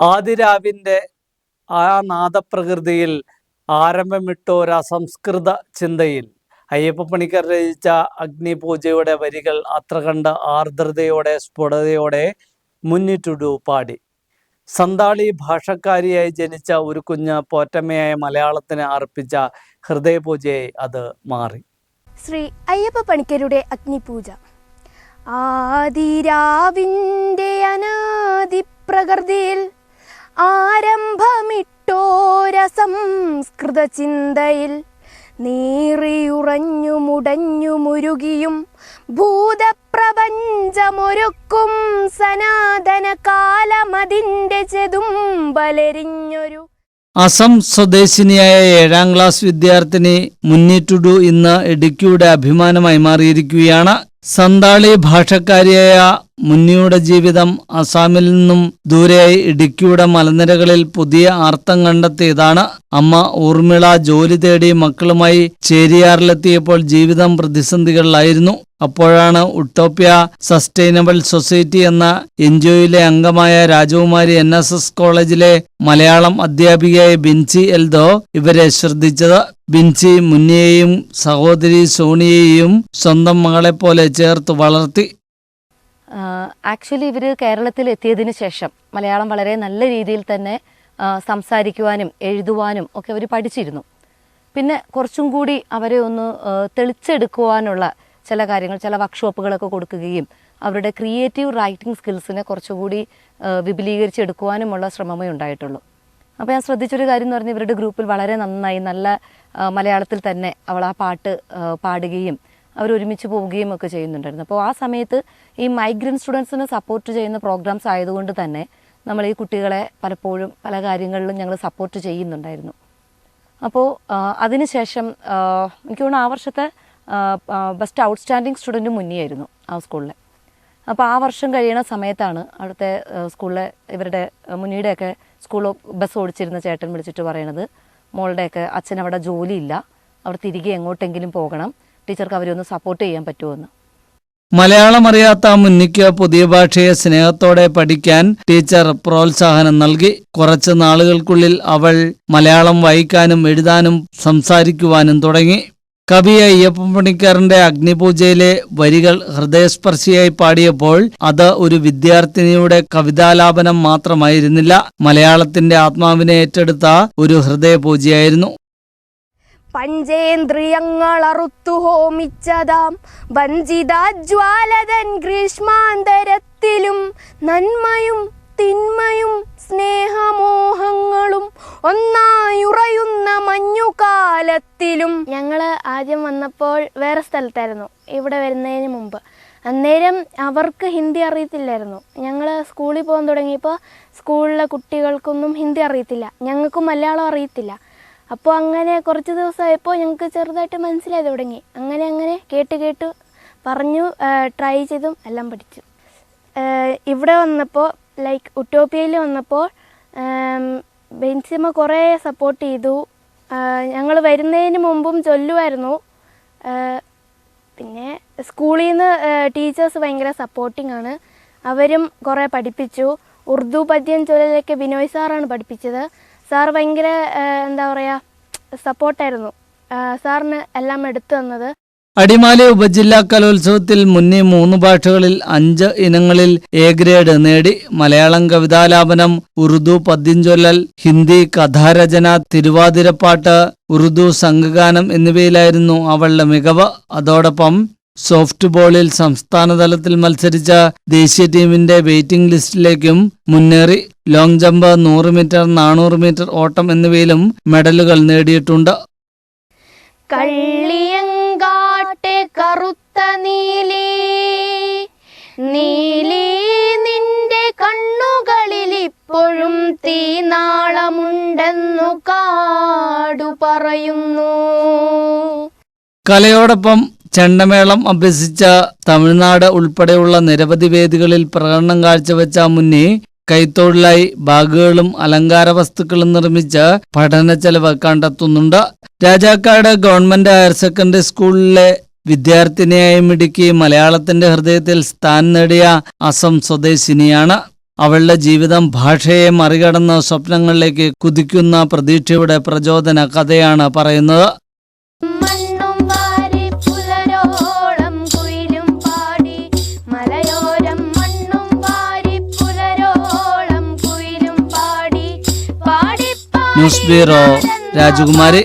ആദിരാവിന്റെ ആ നാദപ്രകൃതിയിൽ ആരംഭമിട്ട ഒരു അസംസ്കൃത ചിന്തയിൽ അയ്യപ്പ പണിക്കർ രചിച്ച അഗ്നിപൂജയുടെ വരികൾ അത്ര കണ്ട ആർദ്രതയോടെ സ്ഫുടതയോടെ മുന്നിട്ടുടു പാടി. സന്താളി ഭാഷക്കാരിയായി ജനിച്ച ഒരു കുഞ്ഞ് പോറ്റമ്മയായ മലയാളത്തിന് അർപ്പിച്ച ഹൃദയപൂജയായി അത് മാറി. ശ്രീ അയ്യപ്പ പണിക്കരുടെ അഗ്നിപൂജ. ആദിരാവിന്റെ അനാദി പ്രകൃതിയിൽ ആരംഭമിട്ടോരസംസ്കൃത ചിന്തയിൽ നീറിയുറഞ്ഞു മുടഞ്ഞു മുരുകിയും ഭൂതപ്രപഞ്ചമൊരുക്കും സനാതന കാലമതിന്റെ ചെതുമ്പലരിഞ്ഞൊരു അസം സ്വദേശിനിയായ ഏഴാം ക്ലാസ് വിദ്യാർത്ഥിനി മുന്നിട്ടുഡു ഇന്ന് ഇടുക്കിയുടെ അഭിമാനമായി മാറിയിരിക്കുകയാണ്. സന്താളി ഭാഷക്കാരിയായ മുന്നിയുടെ ജീവിതം അസാമിൽ നിന്നും ദൂരെയായി ഇടുക്കിയുടെ മലനിരകളിൽ പുതിയ അർത്ഥം കണ്ടെത്തിയതാണ് അമ്മ ഊർമിള ജോലി തേടി മക്കളുമായി ചേരിയാറിലെത്തിയപ്പോൾ ജീവിതം പ്രതിസന്ധികളിലായിരുന്നു. അപ്പോഴാണ് ഉട്ടോപ്യ സസ്റ്റൈനബിൾ സൊസൈറ്റി എന്ന എൻ ജിഒയിലെ അംഗമായ രാജകുമാരി എൻ എസ് എസ് കോളേജിലെ മലയാളം അധ്യാപികയായ ബിൻസി എൽദോ ഇവരെ ശ്രദ്ധിച്ചത്. ബിൻസി മുന്നിയെയും സഹോദരി സോണിയെയും സ്വന്തം മകളെപ്പോലെ ചേർത്ത് വളർത്തി. ആക്ച്വലി ഇവർ കേരളത്തിൽ എത്തിയതിന് ശേഷം മലയാളം വളരെ നല്ല രീതിയിൽ തന്നെ സംസാരിക്കുവാനും എഴുതുവാനും ഒക്കെ അവർ പഠിച്ചിരുന്നു. പിന്നെ കുറച്ചും കൂടി അവരെ ഒന്ന് തെളിച്ചെടുക്കുവാനുള്ള ചില കാര്യങ്ങൾ ചില വർക്ക്ഷോപ്പുകളൊക്കെ കൊടുക്കുകയും അവരുടെ ക്രിയേറ്റീവ് റൈറ്റിംഗ് സ്കിൽസിനെ കുറച്ചുകൂടി വിപുലീകരിച്ചെടുക്കുവാനുമുള്ള ശ്രമമേ ഉണ്ടായിട്ടുള്ളൂ. അപ്പോൾ ഞാൻ ശ്രദ്ധിച്ചൊരു കാര്യം എന്ന് പറഞ്ഞാൽ ഇവരുടെ ഗ്രൂപ്പിൽ വളരെ നന്നായി നല്ല മലയാളത്തിൽ തന്നെ അവൾ ആ പാട്ട് പാടുകയും അവർ ഒരുമിച്ച് പോവുകയും ഒക്കെ ചെയ്യുന്നുണ്ടായിരുന്നു. അപ്പോൾ ആ സമയത്ത് ഈ മൈഗ്രന്റ് സ്റ്റുഡൻസിനെ സപ്പോർട്ട് ചെയ്യുന്ന പ്രോഗ്രാംസ് ആയതുകൊണ്ട് തന്നെ നമ്മൾ ഈ കുട്ടികളെ പലപ്പോഴും പല കാര്യങ്ങളിലും ഞങ്ങൾ സപ്പോർട്ട് ചെയ്യുന്നുണ്ടായിരുന്നു. അപ്പോൾ അതിനുശേഷം എനിക്ക് തോന്നുന്നു ആ വർഷത്തെ ബെസ്റ്റ് ഔട്ട്സ്റ്റാൻഡിങ് സ്റ്റുഡന്റ് മുന്നിയായിരുന്നു ആ സ്കൂളിലെ. അപ്പോൾ ആ വർഷം കഴിയണ സമയത്താണ് അവിടുത്തെ സ്കൂളിലെ ഇവരുടെ മുന്നിയുടെയൊക്കെ സ്കൂൾ ബസ് ഓടിച്ചിരുന്ന ചേട്ടൻ വിളിച്ചിട്ട് പറയണത് മോളുടെയൊക്കെ അച്ഛൻ അവിടെ ജോലിയില്ല അവർ തിരികെ എങ്ങോട്ടെങ്കിലും പോകണം ടീച്ചർക്ക് അവരെ ഒന്ന് സപ്പോർട്ട് ചെയ്യാൻ പറ്റുമെന്ന് മലയാളം അറിയാത്ത മുന്നിക്ക് പുതിയ ഭാഷയെ സ്നേഹത്തോടെ പഠിക്കാൻ ടീച്ചർ പ്രോത്സാഹനം നൽകി. കുറച്ച് നാളുകൾക്കുള്ളിൽ അവൾ മലയാളം വായിക്കാനും എഴുതാനും സംസാരിക്കുവാനും തുടങ്ങി. കവി അയ്യപ്പൻ പണിക്കാരന്റെ അഗ്നിപൂജയിലെ വരികൾ ഹൃദയസ്പർശിയായി പാടിയപ്പോൾ അത് ഒരു വിദ്യാർത്ഥിനിയുടെ കവിതാലാപനം മാത്രമായിരുന്നില്ല. മലയാളത്തിന്റെ ആത്മാവിനെ ഏറ്റെടുത്ത ഒരു ഹൃദയപൂജയായിരുന്നു. പഞ്ചേന്ദ്രിയങ്ങൾ അറുത്തു ഹോമിച്ചതാം. വഞ്ചിതാജ്വാലതൻ ഗ്രീഷ്മാന്തരത്തിലും നന്മയും തിന്മയും സ്നേഹമോഹങ്ങളും ഒന്നായുറയുന്ന മഞ്ഞുകാലത്തിലും. ഞങ്ങൾ ആദ്യം വന്നപ്പോൾ വേറെ സ്ഥലത്തായിരുന്നു. ഇവിടെ വരുന്നതിന് മുമ്പ്. അന്നേരം അവർക്ക് ഹിന്ദി അറിയത്തില്ലായിരുന്നു. ഞങ്ങൾ സ്കൂളിൽ പോകാൻ തുടങ്ങിയപ്പോൾ സ്കൂളിലെ കുട്ടികൾക്കൊന്നും ഹിന്ദി അറിയത്തില്ല. ഞങ്ങൾക്കും മലയാളം അറിയത്തില്ല. അപ്പോൾ അങ്ങനെ കുറച്ച് ദിവസമായപ്പോൾ ഞങ്ങൾക്ക് ചെറുതായിട്ട് മനസ്സിലായി തുടങ്ങി. അങ്ങനെ അങ്ങനെ കേട്ട് കേട്ട് പറഞ്ഞു ട്രൈ ചെയ്തും എല്ലാം പഠിച്ചു. ഇവിടെ വന്നപ്പോൾ ലൈക്ക് ഉട്ടോപ്യയിൽ വന്നപ്പോൾ ബെൻസിമ കുറേ സപ്പോർട്ട് ചെയ്തു. ഞങ്ങൾ വരുന്നതിന് മുമ്പും ചൊല്ലുമായിരുന്നു പിന്നെ സ്കൂളിൽ നിന്ന് ടീച്ചേഴ്സ് ഭയങ്കര സപ്പോർട്ടിംഗ് ആണ്. അവരും കുറേ പഠിപ്പിച്ചു. ഉറുദു പദ്യം ചൊല്ലലൊക്കെ ബിനോയ് സാറാണ് പഠിപ്പിച്ചത്. സാർ ഭയങ്കര എന്താ പറയുക സപ്പോർട്ടായിരുന്നു. സാറിന് എല്ലാം എടുത്തു തന്നത്. അടിമാലി ഉപജില്ലാ കലോത്സവത്തിൽ മുന്നേ മൂന്ന് ഭാഷകളിൽ അഞ്ച് ഇനങ്ങളിൽ എ ഗ്രേഡ് നേടി. മലയാളം കവിതാലാപനം ഉറുദു പദ്യഞ്ചൊല്ലൽ ഹിന്ദി കഥാരചന തിരുവാതിരപ്പാട്ട് ഉറുദു സംഘഗാനം എന്നിവയിലായിരുന്നു അവളുടെ മികവ്. അതോടൊപ്പം സോഫ്റ്റ് ബോളിൽ സംസ്ഥാനതലത്തിൽ മത്സരിച്ച ദേശീയ ടീമിന്റെ വെയിറ്റിംഗ് ലിസ്റ്റിലേക്കും മുന്നേറി. ലോങ് ജമ്പ് നൂറ് മീറ്റർ നാനൂറ് മീറ്റർ ഓട്ടം എന്നിവയിലും മെഡലുകൾ നേടിയിട്ടുണ്ട്. കള്ളിയങ്കാട്ടെ കറുത്ത നീലി നീലി നിന്റെ കണ്ണുകളിൽ ഇപ്പോഴും തീനാളമുണ്ടെന്നു കാടു പറയുന്നു. കലയോടൊപ്പം ചെണ്ടമേളം അഭ്യസിച്ച തമിഴ്നാട് ഉൾപ്പെടെയുള്ള നിരവധി വേദികളിൽ പ്രകടനം കാഴ്ചവെച്ച മുന്നേ കൈത്തൊഴിലായി ബാഗുകളും അലങ്കാര വസ്തുക്കളും നിർമ്മിച്ച പഠന ചെലവ് കണ്ടെത്തുന്നുണ്ട്. രാജാക്കാട് ഗവൺമെന്റ് ഹയർ സെക്കൻഡറി സ്കൂളിലെ വിദ്യാർത്ഥിനിയായി മിടുക്കി മലയാളത്തിന്റെ ഹൃദയത്തിൽ സ്ഥാനം നേടിയ അസം സ്വദേശിനിയാണ്. അവളുടെ ജീവിതം ഭാഷയെ മറികടന്ന സ്വപ്നങ്ങളിലേക്ക് കുതിക്കുന്ന പ്രതീക്ഷയുടെ പ്രചോദന കഥയാണ് പറയുന്നത്. ബ്യൂറോ രാജകുമാരി.